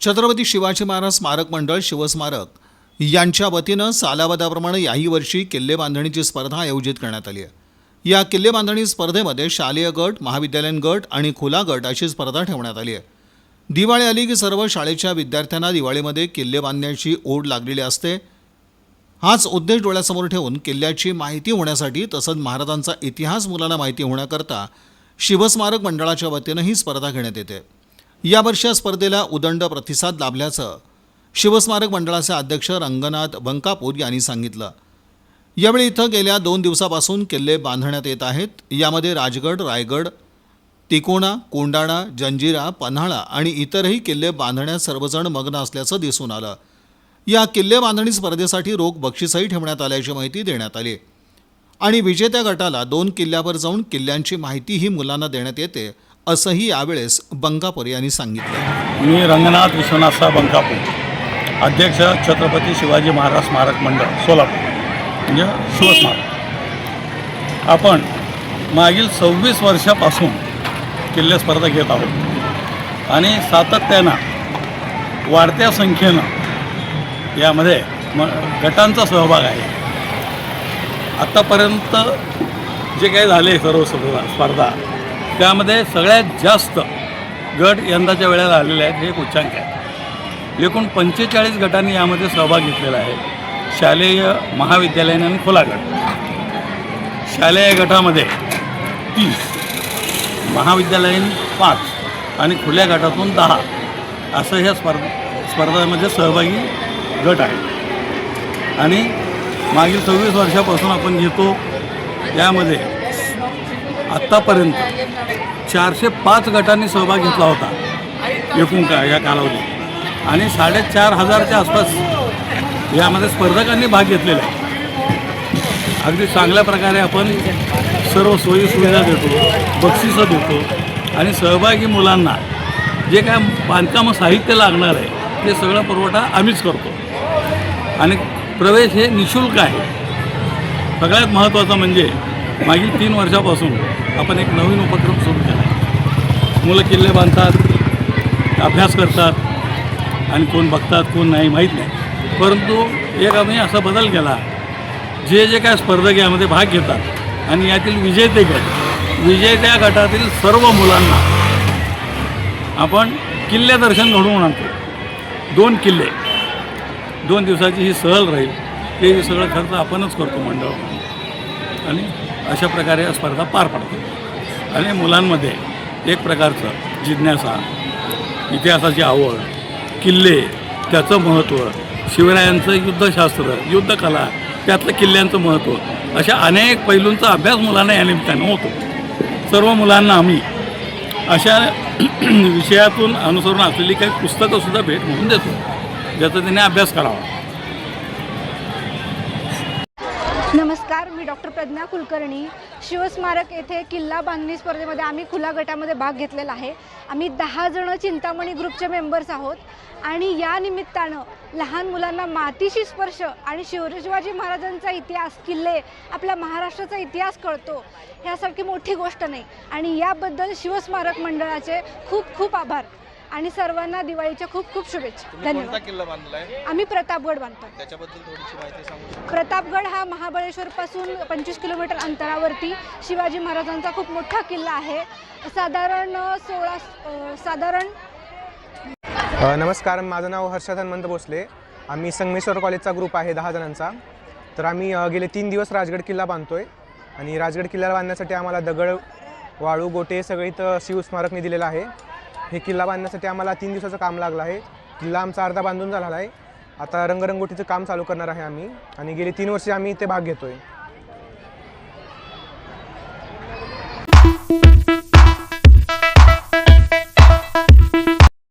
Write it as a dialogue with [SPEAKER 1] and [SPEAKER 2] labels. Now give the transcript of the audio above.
[SPEAKER 1] छत्रपती शिवाजी महाराज स्मारक मंडळ शिवस्मारक यांच्या वतीनं सालावदाप्रमाणे याही वर्षी किल्ले बांधणीची स्पर्धा आयोजित करण्यात आली आहे. या किल्ले बांधणी स्पर्धेमध्ये शालेय गट महाविद्यालयीन गट आणि खुला गट अशी स्पर्धा ठेवण्यात आली आहे. दिवाळी आली की सर्व शाळेच्या विद्यार्थ्यांना दिवाळीमध्ये किल्ले बांधण्याची ओढ लागलेली असते. हाच उद्देश डोळ्यासमोर ठेवून किल्ल्याची माहिती होण्यासाठी तसंच महाराजांचा इतिहास मुलांना माहिती होण्याकरता शिवस्मारक मंडळाच्या वतीनं ही स्पर्धा घेण्यात येते. यावर्षी या स्पर्धेला उदंड प्रतिसाद लाभल्याचं शिवस्मारक मंडळाचे अध्यक्ष रंगनाथ बंकापूर यांनी सांगितलं. यावेळी इथं गेल्या दोन दिवसापासून किल्ले बांधण्यात येत आहेत. यामध्ये राजगड रायगड तिकोणा कोंडाणा जंजिरा पन्हाळा आणि इतरही किल्ले बांधण्यात सर्वजण मग्न असल्याचं दिसून आलं. या किल्ले बांधणी स्पर्धेसाठी रोख बक्षीसही ठेवण्यात आल्याची माहिती देण्यात आली. आणि विजेत्या गटाला दोन किल्ल्यावर जाऊन किल्ल्यांची माहितीही मुलांना देण्यात येते असंही यावेळेस बंकापूर यांनी सांगितलं.
[SPEAKER 2] मी रंगनाथ विश्वनाथसा बंकापूर अध्यक्ष छत्रपती शिवाजी महाराज स्मारक मंडळ सोलापूर म्हणजे शिवस्मारक आपण मागील सव्वीस वर्षापासून किल्ले स्पर्धा घेत आहोत आणि सातत्यानं वाढत्या संख्येनं यामध्ये म गटांचा सहभाग आहे. आत्तापर्यंत जे काही झाले सर्व स्पर्धा त्यामध्ये सगळ्यात जास्त गट यंदाच्या वेळेला आलेले आहेत हे एक उच्चांक आहे. एकूण पंचेचाळीस गटांनी यामध्ये सहभाग घेतलेला आहे. शालेय महाविद्यालयीन आणि खुला गट. शालेय गटामध्ये तीस महाविद्यालयीन पाच आणि खुल्या गटातून दहा असं ह्या स्पर्धा स्पर्धामध्ये सहभागी गट आहे. आणि मागील सव्वीस वर्षापासून आपण घेतो त्यामध्ये आत्तापर्यंत चारशे पाच गटांनी सहभाग घेतला होता. एकूण का या कालावधीत. आणि साडेचार हजारच्या आसपास यामध्ये स्पर्धकांनी भाग घेतलेला आहे. अगदी चांगल्या प्रकारे आपण सर्व सोयी सुविधा देतो बक्षिसं देतो आणि सहभागी मुलांना जे काय बांधकाम साहित्य लागणार आहे ते सगळा पुरवठा आम्हीच करतो. आणि प्रवेश हे निशुल्क आहे. सगळ्यात महत्त्वाचं म्हणजे मागील तीन वर्षापासून आपण एक नवीन उपक्रम सुरू केला आहे. मुलं किल्ले बांधतात अभ्यास करतात आणि कोण बघतात कोण नाही माहीत नाही. परंतु एक आम्ही असा बदल केला जे जे काय स्पर्धक यामध्ये भाग घेतात आणि यातील विजेते गट विजेत्या गटातील सर्व मुलांना आपण किल्ले दर्शन घडवून आणतो. दोन किल्ले. दोन दिवसाची ही सहल राहील ते सगळं खर्च आपणच करतो मंडळ आणि अशा प्रकारे या स्पर्धा पार पडतात आणि मुलांमध्ये एक प्रकारचं जिज्ञासा इतिहासाची आवड किल्ले त्याचं महत्त्व शिवरायांचं युद्धशास्त्र युद्धकला त्यातलं किल्ल्यांचं महत्त्व अशा अनेक पैलूंचा अभ्यास मुलांना या निमित्तानं होतो. सर्व मुलांना आम्ही अशा विषयातून अनुसरून असलेली काही पुस्तकंसुद्धा भेट म्हणून देतो. ज्याचा त्यांनी अभ्यास करावा.
[SPEAKER 3] नमस्कार मी डॉक्टर प्रज्ञा कुलकर्णी. शिवस्मारक येथे किल्ला बांधणी स्पर्धेमध्ये आम्ही खुला गटामध्ये भाग घेतलेला आहे. आम्ही दहा जणं चिंतामणी ग्रुपचे मेंबर्स आहोत. आणि या निमित्तानं लहान मुलांना मातीशी स्पर्श आणि शिवशिवाजी महाराजांचा इतिहास किल्ले आपल्या महाराष्ट्राचा इतिहास कळतो ह्यासारखी मोठी गोष्ट नाही. आणि याबद्दल शिवस्मारक मंडळाचे खूप खूप आभार. आणि सर्वांना दिवाळीच्या खूप खूप शुभेच्छा. धन्यवाद.
[SPEAKER 4] किल्ला बांधलाय?
[SPEAKER 3] आम्ही प्रतापगड बांधतो
[SPEAKER 4] त्याच्याबद्दल थोडीशी माहिती सांगू शकता?
[SPEAKER 3] प्रतापगड हा महाबळेश्वरपासून पंचवीस किलोमीटर अंतरावरती शिवाजी महाराजांचा खूप मोठा किल्ला आहे. साधारण सोळा साधारण
[SPEAKER 5] नमस्कार माझं नाव हर्षद हनुमंत भोसले. आम्ही संगमेश्वर कॉलेजचा ग्रुप आहे दहा जणांचा. तर आम्ही गेले तीन दिवस राजगड किल्ला बांधतोय. आणि राजगड किल्ला बांधण्यासाठी आम्हाला दगड वाळू गोटे हे सगळे इथं शिवस्मारकने दिलेलं आहे. हे किल्ला बांधण्यासाठी आम्हाला तीन दिवसाचं काम लागलं आहे. किल्ला आमचा अर्धा बांधून झालेला आहे. आता रंगरंगोटीचं काम चालू करणार आहे आम्ही. आणि गेली तीन वर्षे आम्ही इथे भाग घेतोय.